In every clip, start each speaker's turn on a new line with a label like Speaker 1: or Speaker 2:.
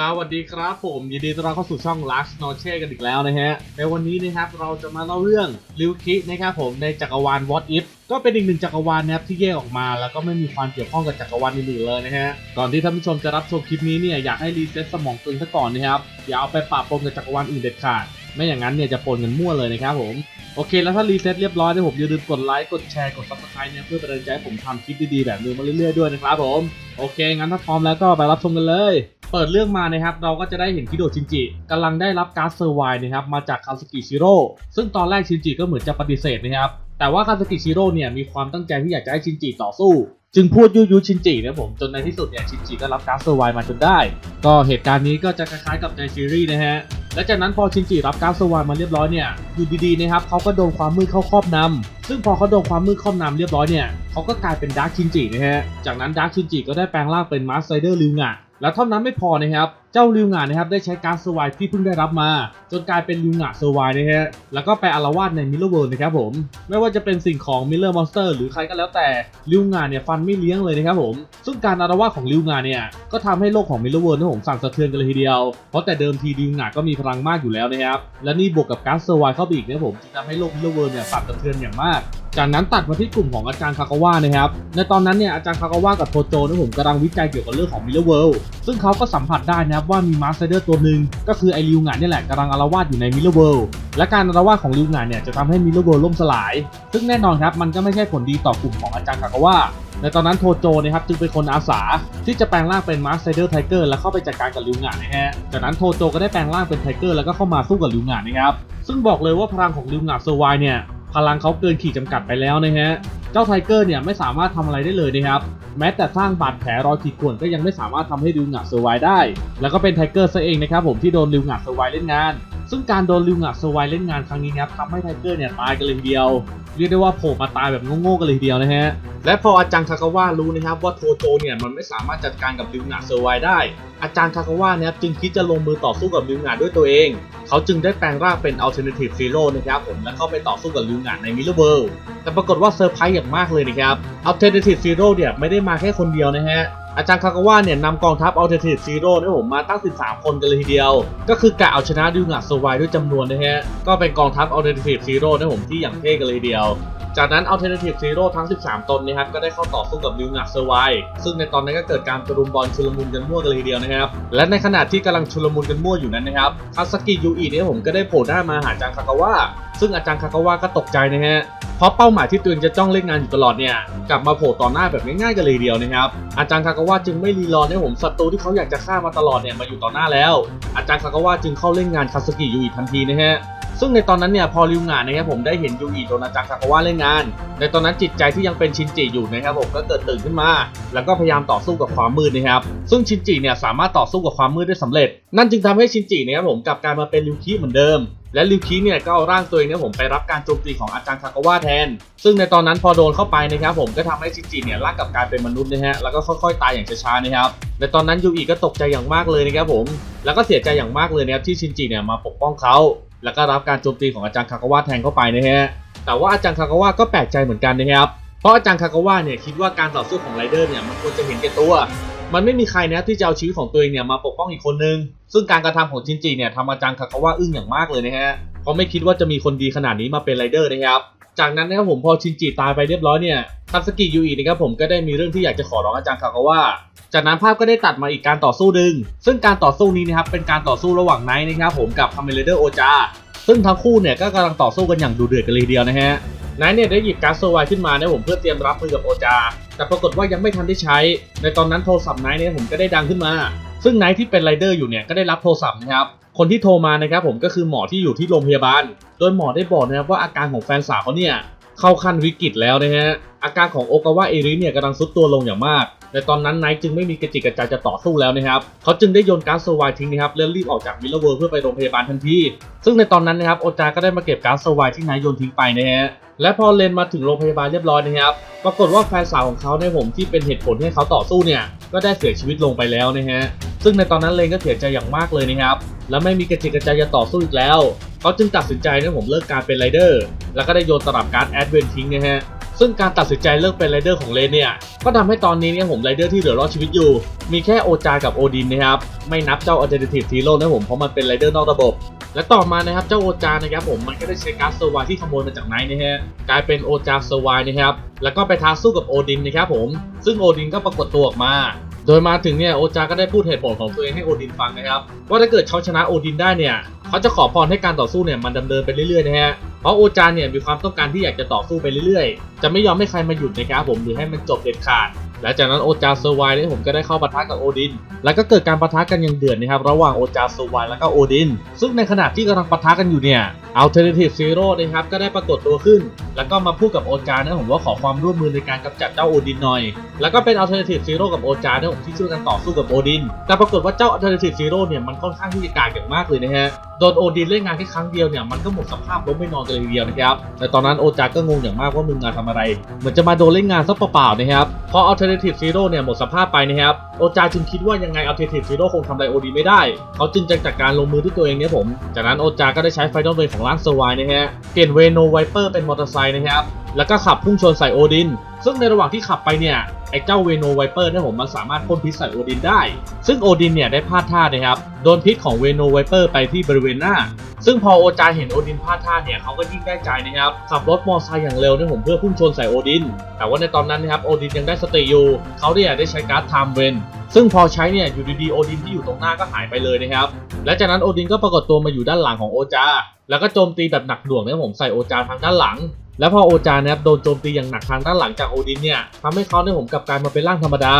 Speaker 1: สวัสดีครับผมยินดีต้อนรับเข้าสู่ช่อง Lux n o c h e กันอีกแล้วนะฮะ ในวันนี้นะครับเราจะมาเล่าเรื่องลิวคินะครับผมในจักรวาล What If ก็เป็นอีกหนึ่งจักรวาลนะครับที่แยกออกมาแล้วก็ไม่มีความเกี่ยวข้องกับจักรวาลอื่นๆเลยนะฮะก่อนที่ท่านผู้ชมจะรับชมคลิปนี้เนี่ยอยากให้รีเซ็ตสมองตัวเองซะก่อนนะครับอย่าเอาไปปะปนกับจักรวาลอื่นเด็ดขาด ไม่อย่างนั้นเนี่ยจะปนกันมั่วเลยนะครับผมโอเค แล้วถ้ารีเซ็ตเรียบร้อยเนี่ยผมอย่าลืมกดไลค์กดแชร์กด subscribe เนี่ยเพื่อเป็นกำลังใจให้ผมทำคลิปดีๆแบบนี้มาเรื่อยๆด้วยนะครับผมโอเค งั้นถ้าพร้อมแล้วก็ไปรับชมกันเลย เปิดเรื่องมานะครับเราก็จะได้เห็นคิโดชินจิกำลังได้รับการ์ดเซอร์ไวน์นะครับมาจากคาสกิชิโร่ซึ่งตอนแรกชินจิก็เหมือนจะปฏิเสธนะครับแต่ว่าคาสกิชิโร่เนี่ยมีความตั้งใจที่อยากจะให้ชินจิต่อสู้ จึงพูดยุยุชินจินะผมจนในที่สุดเนี่ยชินจิก็รับการ์ดเซอร์ไวน์มาจนได้ ก็เหตุการณ์นี้ก็จะคล้ายๆกับในซีรีส์นะฮะ และจากนั้นพอชินจิรับการ์ดเซอร์ไวน์มาเรียบร้อยเนี่ยอยู่ดีๆนะครับเขาก็โดนความมืดเข้าครอบนำซึ่งพอเขาโดนความมืดครอบนำเรียบร้อยเนี่ยเขาก็กลายเป็นดาร์คชินจินะฮะจากนั้นดาร์คชินจิก็ได้แปลงร่างเป็นมาสไซเดอร์ลิวงะแล้วเท่านั้นไม่พอนะครับ เจ้าลิวงานะครับได้ใช้การดเซอร์ไวน์ที่เพิ่งได้รับมา จนกลายเป็นลิวงาเซอร์ไวน์นะฮะแล้วก็ไปอารวาสในมิลเลอร์เวิร์นะครับผมไม่ว่าจะเป็นสิ่งของมิลเลอร์มอนสเตอร์หรือใครก็แล้วแต่ลิวงาเนี่ยฟันไม่เลี้ยงเลยนะครับผมซึ่งการอารวาสของลิวงาเนี่ยก็ทำให้โลกของมิลเลอร์เวิร์นะผมสั่นสะเทือนกันเลยทีเดียว เพราะแต่เดิมทีลิวงาก็มีพลังมากอยู่แล้วนะครับและนี่บวกกับการดเซอร์ไวน์เข้าไปอีกนะผมจึงทำให้โลกมิลเลอร์เวิร์เนี่ยสั่นสะเทือนอย่างมากจากนั้นตัดมาที่กลุ่มของอาจารย์คากาวะนะครับ ในตอนนั้นเนี่ยอาจารย์คากาวะกับโทโจนะผมกำลังวิจัยเกี่ยวกับเรื่องของมิลเลอร์เวิลด์ซึ่งเขาก็สัมผัสได้นะครับว่ามีมาสเตอร์ตัวหนึ่งก็คือไอริวงานนี่แหละกำลังอาละวาดอยู่ในมิลเลเวิลด์และการอาละวาดของริวงานเนี่ยจะทำให้มิลเลเวิลด์ล่มสลาย ซึ่งแน่นอนครับมันก็ไม่ใช่ผลดีต่อกลุ่มของอาจารย์คากาวะในตอนนั้นโทโจนะครับจึงเป็นคนอาสา ที่จะแปลงร่างเป็นมาสเตอร์ไทเกอร์แล้วเข้าไปจัดการกับริวงานนะฮะจากนั้นโทโจก็ได้แปลงร่างเป็นไทเกอร์แล้วก็เข้ามาสู้กับริวงานนะครับซึ่งบอกเลยว่าพลังของริวงานเซอร์ไวเนี่ยพลังเขาเกินขีดจำกัดไปแล้วนะฮะ จ้าไทเกอร์เนี่ยไม่สามารถทำอะไรได้เลยนะครับ แม้แต่สร้างบาดแผลรอยขีดข่วนก็ยังไม่สามารถทำให้ริวงะเซอร์ไวได้ แล้วก็เป็นไทเกอร์ซะเองนะครับผมที่โดนริวงะเซอร์ไวเล่นงาน ซึ่งการโดนริวงะเซอร์ไวเล่นงานครั้งนี้นะครับทำให้ไทเกอร์เนี่ยตายกันเลยเดียว เรียกได้ว่าโผล่มาตายแบบโง่ๆกันเลยเดียวนะฮะ และพออาจารย์คากาวะรู้นะครับว่าโทโจเนี่ยมันไม่สามารถจัดการกับริวงะเซอร์ไวได้ อาจารย์คากาวะนะครับจึงคิดจะลงมือต่อสู้กับริวงะด้วยตัวเอง เขาจึงได้แปลงร่างเป็น Alternative Zero นะครับผมและเข้าไปต่อสู้กับริวงะใน Mirror World แต่ปรากฏว่าเซอร์ไพรส์อย่างมากเลยนะครับ Alternative Zero เนี่ยไม่ได้มาแค่คนเดียวนะฮะ อาจารย์คากาวะเนี่ยนำกองทัพ Alternative Zero นะผมมาตั้ง 13 คนกันเลยทีเดียว ก็คือกะเอาชนะริวงะเซอร์ไวด้วยจำนวนนะฮะ ก็เป็นกองทัพ Alternative Zero นะผมที่อย่างเท่กันเลยทีเดียวจากนั้น Alternative Zero ทั้ง 13 ตนนะครับก็ได้เข้าต่อสู้กับริวงะเซอร์ไวซึ่งในตอนนั้นก็เกิดการตะลุมบอลชุลมุนกันมั่วกันเลยทีเดียวนะครับ และในขณะที่กำลังชุลมุนกันมั่วอยู่นั้นนะครับคาสกิยูอิเนี่ยผมก็ได้โผล่หน้ามาหาอาจารย์คากาวะซึ่งอาจารย์คากาวะก็ตกใจนะฮะ เพราะเป้าหมายที่ตัวเองจะจ้องเล่นงานอยู่ตลอดเนี่ยกลับมาโผล่ต่อหน้าแบบง่ายๆกันเลยเดียวนะครับอาจารย์คากาวะจึงไม่รีรอนะผมศัตรูที่เขาอยากจะฆ่ามาตลอดเนี่ยมาอยู่ต่อหน้าแล้ว อาจารย์คากาวะจึงเข้าเล่นงานคาสกิยูอิทันทีนะฮะซึ่งในตอนนั้นเนี่ยพอริวงานนะครับผมได้เห็นยูอิโดนอาจารย์คากาวะเล่นงาน ในตอนนั้นจิตใจที่ยังเป็นชินจิอยู่นะครับผมก็เกิดตื่นขึ้นมา แล้วก็พยายามต่อสู้กับความมืดนะครับซึ่งชินจิเนี่ยสามารถต่อสู้กับความมืดได้สำเร็จ นั่นจึงทำให้ชินจินี่ยครับผมกลับกลายมาเป็นริวคิเหมือนเดิม และริวคิเนี่ยก็เอาร่างตัวเองเนี่ยผมไปรับการโจมตีของอาจารย์คากาวะแทน ซึ่งในตอนนั้นพอโดนเข้าไปนะครับผมก็ทำให้ชินจิเนี่ยร่างกับกลายเป็นมนุษย์นะฮะแล้วก็ค่อยๆ ตายอย่างช้าๆนะครับในตอนนั้นยูอิก็ตกใจอย่างมากเลยนะครับผมแล้วก็เสียใจอย่างมากเลยนะครับที่ชินจิเนี่ยมาปกป้องเขาแล้วก็รับการโจมตีของอาจารย์คากาวะแทงเข้าไปนะฮะแต่ว่าอาจารย์คากาวะก็แปลกใจเหมือนกันนะครับเพราะอาจารย์คากาวะเนี่ยคิดว่าการต่อสู้ของไรเดอร์เนี่ยมันควรจะเห็นแก่ตัว มันไม่มีใครนะที่จะเอาชีวิตของตัวเองเนี่ยมาปกป้องอีกคนนึง ซึ่งการกระทำของชินจิเนี่ยทำอาจารย์คากาวะอึ้งอย่างมากเลยนะฮะเพราะไม่คิดว่าจะมีคนดีขนาดนี้มาเป็นไรเดอร์นะครับ จากนั้นนะครับผมพอชินจิตายไปเรียบร้อยเนี่ยคาสกิยูอินะครับผมก็ได้มีเรื่องที่อยากจะขอร้องอาจารย์คากาวะจากนั้นภาพก็ได้ตัดมาอีกการต่อสู้หนึ่งซึ่งการต่อสู้นี้นะครับเป็นการต่อสู้ระหว่างไนท์นะครับผมกับคาเมเลเดอร์โอจาซึ่งทั้งคู่เนี่ยก็กำลังต่อสู้กันอย่างดูเดือดกันเลยเดียวนะฮะ ไนท์เนี่ยได้หยิบการ์ดโซไวขึ้นมาเนี่ยผมเพื่อเตรียมรับมือกับโอจา แต่ปรากฏว่ายังไม่ทันได้ใช้ ในตอนนั้นโทรศัพท์ไนท์เนี่ยผมก็ได้ดังขึ้นมา ซึ่งไนท์ที่เป็นไรเดอร์อยู่เนี่ยก็ได้รับโทรศัพท์นะครับ คนที่โทรมานะครับผมก็คือหมอที่อยู่ที่โรงพยาบาล โดยหมอได้บอกนะครับว่าอาการของแฟนสาวเขาเนี่ยเข้าขั้นวิกฤตแล้วนะฮะ อาการของโอกาวะเอริเนี่ยกำลังซุดตัวลงอย่างมาก ในตอนนั้นไนท์จึงไม่มีกระจิกกระใจจะต่อสู้แล้วนะครับ เขาจึงได้โยนการ์ดโซไวทิ้งนะครับแล้วรีบออกจากมิลเลอร์เวิร์เพื่อไปโรงพยาบาลทันที ซึ่งในตอนนั้นนะครับโอจาก็ได้มาเก็บการ์ดโซไวที่ไนท์โยนทิ้งไปนะฮะ และพอเลนมาถึงโรงพยาบาลเรียบร้อยนะครับ ปรากฏว่าแฟนสาวของเขาในผมที่เป็นเหตุผลให้เขาต่อสู้เนี่ย ก็ได้เสียชีวิตลงไปแล้วนะฮะ ซึ่งในตอนนั้นเลนก็เสียใจอย่างมากเลยนะครับ และไม่มีกระจิกกระใจจะต่อสู้อีกแล้ว เขาจึงตัดสินใจนะผมเลิกการเป็นไรเดอร์ แล้วก็ได้โยนตลับการ์ดแอดเวนทิ้งนะฮะ ซึ่งการตัดสินใจเลิกเป็นไรเดอร์ของเลนเนี่ย ก็ทำให้ตอนนี้เนี่ยผมไรเดอร์ที่เหลือรอดชีวิตอยู่ มีแค่โอจากับโอดินนะครับ ไม่นับเจ้า Alternative Zero นะผมเพราะมันเป็นไรเดอร์นอกระบบ และต่อมานะครับเจ้าโอจานะครับผมมันก็ได้ใช้การ์ดเซอร์ไวที่ขโมยมาจากไนท์นะฮะกลายเป็นโอจาเซอร์ไวนะครับแล้วก็ไปท้าสู้กับโอดินนะครับผมซึ่งโอดินก็ปรากฏตัวออกมา โดยมาถึงเนี่ยโอจาก็ได้พูดเหตุผลของตัวเองให้โอดินฟังนะครับว่าถ้าเกิดเขาชนะโอดินได้เนี่ยเขาจะขอพรให้การต่อสู้เนี่ยมันดำเนินไปเรื่อยๆนะฮะเพราะโอจาเนี่ยมีความต้องการที่อยากจะต่อสู้ไปเรื่อยๆ จะไม่ยอมให้ใครมาหยุดนะครับผมหรือให้มันจบเด็ดขาด และจากนั้นโอจาเซอร์ไวเนี่ยผมก็ได้เข้าปะทะกับโอดิน แล้วก็เกิดการปะทะกันอย่างเดือดนะครับระหว่างโอจาเซอร์ไวแล้วก็โอดิน ซึ่งในขณะที่กำลังปะทะกันอยู่เนี่ยอัลเทอร์เนทีฟซีโร่นะครับก็ได้ปรากฏตัวขึ้น แล้วก็มาพูดกับโอจานะผมว่าขอความร่วมมือในการกำจัดเจ้าโอดินหน่อย แล้วก็เป็น Alternative Zero กับโอจาเนี่ยผมที่ช่วยกันต่อสู้กับโอดิน แต่ปรากฏว่าเจ้า Alternative Zero เนี่ยมันค่อนข้างที่จะกากอย่างมากเลยนะฮะ โดนโอดินเล่นงานแค่ครั้งเดียวเนี่ยมันก็หมดสภาพล้มไม่นอนกันเลยทีเดียวนะครับ แต่ตอนนั้นโอจาก็งงอย่างมากว่ามึงมานทำอะไร เหมือนจะมาโดนเล่นงานซะเปล่าๆนะครับ พอ Alternative Zero เนี่ยหมดสภาพไปนะครับ โอจาจึงคิดว่ายังไงอัลเทติฟิโดคงทำอะไรโอดีไม่ได้ เขาจึงจะจัดการลงมือด้วยตัวเองเนี่ยผม จากนั้นโอจาก็ได้ใช้ไฟนอลเวของร้านเซอร์ไวนะฮะ เปลี่ยนเวโนไวเปอร์เป็นมอเตอร์ไซค์นะครับ แล้วก็ขับพุ่งชนใส่โอดิน ซึ่งในระหว่างที่ขับไปเนี่ยไอ้เจ้าเวโนไวเปอร์เนี่ยผมมันสามารถพ่นพิษใส่โอดินได้ ซึ่งโอดินเนี่ยได้พลาดท่านะครับโดนพิษของเวโนไวเปอร์ไปที่บริเวณหน้า ซึ่งพอโอจาเห็นโอดินพลาดท่าเนี่ยเขาก็ยิ่งได้ใจนะครับขับรถมอเตอร์ไซค์อย่างเร็วเนี่ยผมเพื่อพุ่งชนใส่โอดิน แต่ว่าในตอนนั้นนะครับโอดินยังได้สติอยู่เขาเนี่ยได้ใช้การ์ดไทม์เวนซึ่งพอใช้เนี่ยอยู่ดีๆโอดินที่อยู่ตรงหน้าก็หายไปเลยนะครับและจากนั้นโอดินก็ปรากฏตัวมาอยู่ด้านหลังของโอจาแล้วก็โจมตีแบบหนักหน่วงเนี่ยผมใส่โอจาทางด้านหลัง แล้วพอโอจานะครับโดนโจมตีอย่างหนักทางด้านหลังจากโอดินเนี่ยทำให้เขาได้ผมกลับกลายมาเป็นร่างธรรมดา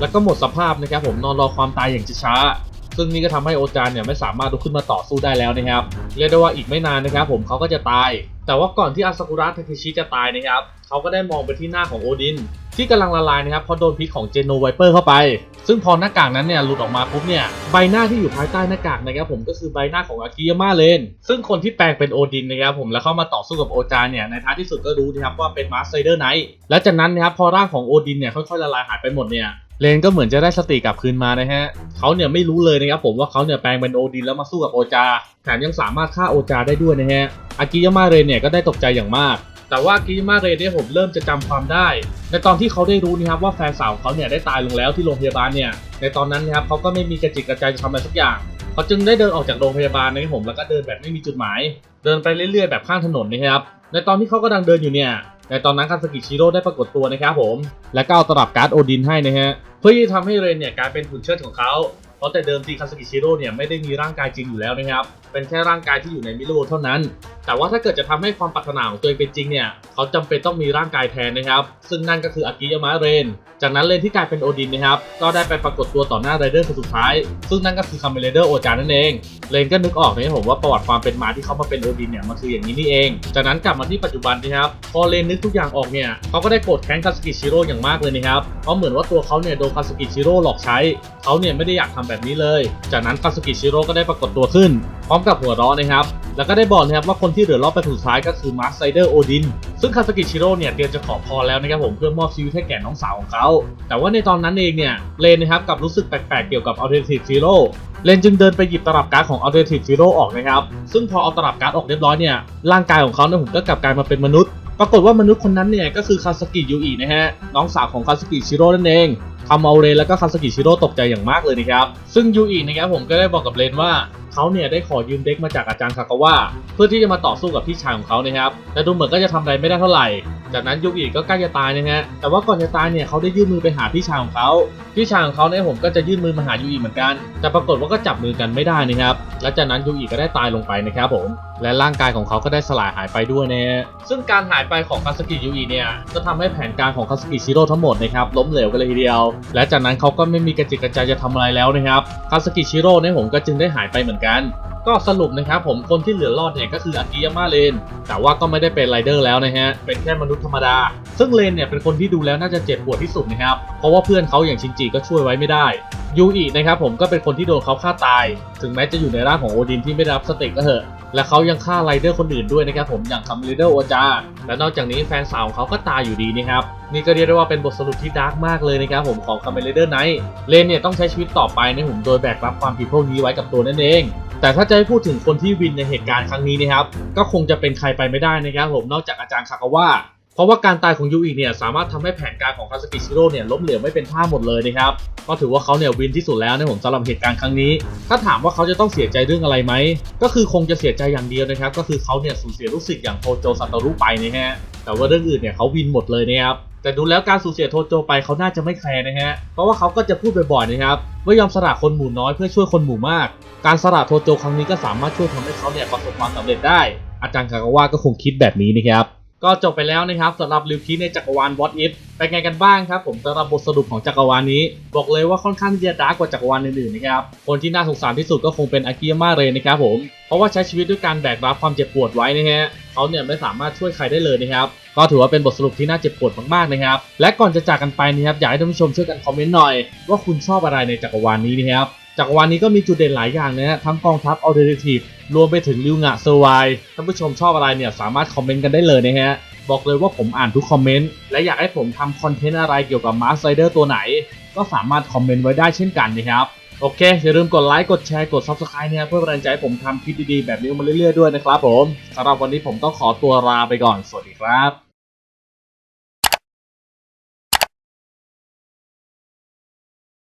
Speaker 1: แล้วก็หมดสภาพนะครับผมนอนรอความตายอย่างช้าๆซึ่งนี่ก็ทำให้โอจานเนี่ยไม่สามารถลุกขึ้นมาต่อสู้ได้แล้วนะครับเรียกได้ว่าอีกไม่นานนะครับ ผมเขาก็จะตาย แต่ว่าก่อนที่อาซากุระเทเคชิจะตายนะครับเขาก็ได้มองไปที่หน้าของโอดิน ที่กำลังละลายนะครับเพราะโดนพิษของเจโนไวเปอร์เข้าไป ซึ่งพอหน้ากากนั้นเนี่ยหลุดออกมาปุ๊บเนี่ยใบหน้าที่อยู่ภายใต้หน้ากากนะครับผมก็คือใบหน้าของอากิยาม่าเลน ซึ่งคนที่แปลงเป็นโอดินนะครับผมแล้วเข้ามาต่อสู้กับโอจาเนี่ยในท้ายที่สุดก็รู้นะครับว่าเป็นมาสไซเดอร์ไนท์และจากนั้นนะครับพอร่างของโอดินเนี่ยค่อยๆละลายหายไปหมดเนี่ยเลนก็เหมือนจะได้สติกลับคืนมานะฮะเขาเนี่ยไม่รู้เลยนะครับผมว่าเขาเนี่ยแปลงเป็นโอดินแล้วมาสู้กับโอจาแถมยังสามารถฆ่าโอจาได้ด้วยนะฮะอากิยาม่าเรนเนี่ยก็ได้ตกใจอย่างมาก แต่ว่ากิมาเรเนี่ยผมเริ่มจะจำความได้ ในตอนที่เขาได้รู้นะครับว่าแฟนสาวของเขาเนี่ยได้ตายลงแล้วที่โรงพยาบาลเนี่ยในตอนนั้นนะครับเขาก็ไม่มีกระจิกกระใจจะทำอะไรสักอย่างเขาจึงได้เดินออกจากโรงพยาบาลนะครับผมแล้วก็เดินแบบไม่มีจุดหมาย เดินไปเรื่อยๆแบบข้างถนนนะครับในตอนที่เขากำลังเดินอยู่เนี่ยในตอนนั้นคาสกิชิโร่ได้ปรากฏตัวนะครับผม และก็เอาตลับการ์ดโอดินให้นะฮะเพื่อที่จะทำให้เรนเนี่ยกลายเป็นหุ่นเชิดของเขาเพราะแต่เดิมทีคาสกิชิโร่เนี่ยไม่ได้มีร่างกายจริงอยู่แล้วนะครับ เป็นแค่ร่างกายที่อยู่ในมิโลเท่านั้น แต่ว่าถ้าเกิดจะทำให้ความปรารถนาของตัวเองเป็นจริงเนี่ย เขาจำเป็นต้องมีร่างกายแทนนะครับ ซึ่งนั่นก็คืออากิยามะเรน จากนั้นเรนที่กลายเป็นโอดินนะครับ ก็ได้ไปปรากฏตัวต่อหน้าไรเดอร์คนสุดท้าย ซึ่งนั่นก็คือคาเมเลเดอร์โอจานั่นเอง เรนก็นึกออกนะครับผมว่าประวัติความเป็นมาที่เขามาเป็นโอดินเนี่ยมันคืออย่างนี้นี่เอง จากนั้นกลับมาที่ปัจจุบันนะครับ พอเรนนึกทุกอย่างออกเนี่ย เขาก็ได้โกรธแค้นคาสกิชิโร่อย่างมากเลยนะครับเพราะเหมือนว่าตัวเขาเนี่ยโดนคาสกิชิโร่หลอกใช้ เขาเนี่ยไม่ได้อยากทำแบบนี้เลย จากนั้นคาสกิชิโร่ก็ได้ปรากฏตัวขึ้น พร้อมกับหัวเราะนะครับ แล้วก็ได้บอกนะครับว่าคนที่เหลือรอดไปสุดท้ายก็คือมาร์คไซเดอร์โอดิน ซึ่งคาสกิชิโร่เนี่ยเตรียมจะขอพรแล้วนะครับผมเพื่อมอบชีวิตให้แก่น้องสาวของเขา แต่ว่าในตอนนั้นเองเนี่ยเลนนะครับกับรู้สึกแปลกๆเกี่ยวกับ Alternative Zero เลนจึงเดินไปหยิบตลับการ์ดของ Alternative Zero ออกนะครับ ซึ่งพอเอาตลับการ์ดออกเรียบร้อยเนี่ยร่างกายของเขาเนี่ยผมก็กลับกลายมาเป็นมนุษย์ปรากฏว่ามนุษย์คนนั้นเนี่ยก็คือคาสกิยูอินะฮะน้องสาวของคาสกิชิโร่นั่นเองทำเอาเรนแล้วก็คาสกิชิโร่ตกใจอย่างมากเลยนะครับซึ่งยูอินะครับผมก็ได้บอกกับเรนว่า เขาเนี่ยได้ขอยืมเด็กมาจากอาจารย์คากาวะเพื่อที่จะมาต่อสู้กับพี่ชายของเขานะครับแต่ดูเหมือนก็จะทำอะไรไม่ได้เท่าไหร่ จากนั้นยูอิก็ใกล้จะตายนะฮะ แต่ว่าก่อนจะตายเนี่ยเขาได้ยื่นมือไปหาพี่ชายของเขาพี่ชายของเขาเนี่ยผมก็จะยื่นมือมาหายูอิเหมือนกัน แต่ปรากฏว่าก็จับมือกันไม่ได้นะครับ และจากนั้นยูอิก็ได้ตายลงไปนะครับผม และร่างกายของเขาก็ได้สลายหายไปด้วยนะฮะ ซึ่งการหายไปของคาสกิยูอิเนี่ย ก็ทำให้แผนการของคาสกิชิโร่ทั้งหมดนะครับล้มเหลวกันเลยทีเดียว และจากนั้นเขาก็ไม่มีกระจิกกระใจจะทำอะไรแล้วนะครับ คาสกิชิโร่เนี่ยผมก็จึงได้หายไปเหมือนกันก็สรุปนะครับผมคนที่เหลือรอดเนี่ยก็คืออากิยาม่าเลน แต่ว่าก็ไม่ได้เป็นไรเดอร์แล้วนะฮะ เป็นแค่มนุษย์ธรรมดา ซึ่งเลนเนี่ยเป็นคนที่ดูแล้วน่าจะเจ็บปวดที่สุดนะครับ เพราะว่าเพื่อนเขาอย่างชินจิก็ช่วยไว้ไม่ได้ ยูอินะครับผมก็เป็นคนที่โดนเขาฆ่าตาย ถึงแม้จะอยู่ในร่างของโอดินที่ไม่ได้รับสเต็กก็เถอะ และเขายังฆ่าไรเดอร์คนอื่นด้วยนะครับผมอย่างคัมเลเดอร์โอจา และนอกจากนี้แฟนสาวของเขาก็ตายอยู่ดีนะครับ นี่ก็เรียกได้ว่าเป็นบทสรุปที่ดาร์กมากเลยนะครับผมของคัมเลเดอร์ไนท์ เลนเนี่ยต้องใช้ชีวิตต่อไปนะผมโดยแบกรับความผิดพวกนี้ไว้กับตัวนั่นเอง แต่ถ้าจะให้พูดถึงคนที่วินในเหตุการณ์ครั้งนี้นะครับ ก็คงจะเป็นใครไปไม่ได้นะครับผมนอกจากอาจารย์คากาวะเพราะว่าการตายของยูอิเนี่ยสามารถทำให้แผนการของคาสกิชิโร่เนี่ยล้มเหลวไม่เป็นท่าหมดเลยนะครับก็ถือว่าเขาเนี่ยวินที่สุดแล้วในผมสำหรับเหตุการณ์ครั้งนี้ ถ้าถามว่าเขาจะต้องเสียใจเรื่องอะไรไหมก็คือคงจะเสียใจอย่างเดียวนะครับก็คือเขาเนี่ยสูญเสียลูกศิษย์อย่างโทโจซาโตรุไปนะฮะแต่ว่าเรื่องอื่นเนี่ยเขาวินหมดเลยนะครับ แต่ดูแล้วการสูญเสียโทโจไปเขาน่าจะไม่แคร์นะฮะ เพราะว่าเขาก็จะพูดบ่อยๆนะครับว่ายอมสละคนหมู่น้อยเพื่อช่วยคนหมู่มาก การสละโทโจครั้งนี้ก็สามารถช่วยทำให้เขาเนี่ยประสบความสำเร็จได้ อาจารย์คากาวะก็คงคิดแบบนี้นะครับ ก็จบไปแล้วนะครับสำหรับริวคิในจักรวาล What If เป็นไงกันบ้างครับผมสำหรับบทสรุปของจักรวาลนี้ บอกเลยว่าค่อนข้างที่จะดาร์กกว่าจักรวาลอื่นๆนะครับคนที่น่าสงสารที่สุดก็คงเป็นอากิยาม่าเรนะครับผมเพราะว่าใช้ชีวิตด้วยการแบกรับความเจ็บปวดไว้นะฮะเขาเนี่ยไม่สามารถช่วยใครได้เลยนะครับก็ถือว่าเป็นบทสรุปที่น่าเจ็บปวดมากๆนะครับและก่อนจะจากกันไปนะครับอยากให้ท่านผู้ชมช่วยกันคอมเมนต์หน่อย ว่าคุณชอบอะไรในจักรวาลนี้นะครับจักรวาลนี้ก็มีจุดเด่นหลายอย่างนะฮะทั้งกองทัพอัลเทอร์เนทีฟ รวมไปถึงลิวงะเซอร์ไวท่านผู้ชมชอบอะไรเนี่ยสามารถคอมเมนต์กันได้เลยนะฮะบอกเลยว่าผมอ่านทุกคอมเมนต์และอยากให้ผมทำคอนเทนต์อะไรเกี่ยวกับมาร์สไซเดอร์ตัวไหน ก็สามารถคอมเมนต์ไว้ได้เช่นกันนะครับโอเคอย่าลืมกดไลค์กดแชร์กด Subscribe นะครับเพื่อเป็นกำลังใจให้ผมทำคลิปดีๆ แบบนี้มาเรื่อยๆด้วยนะครับผมสำหรับวันนี้ผมต้องขอตัวลาไปก่อนสวัสดีครับ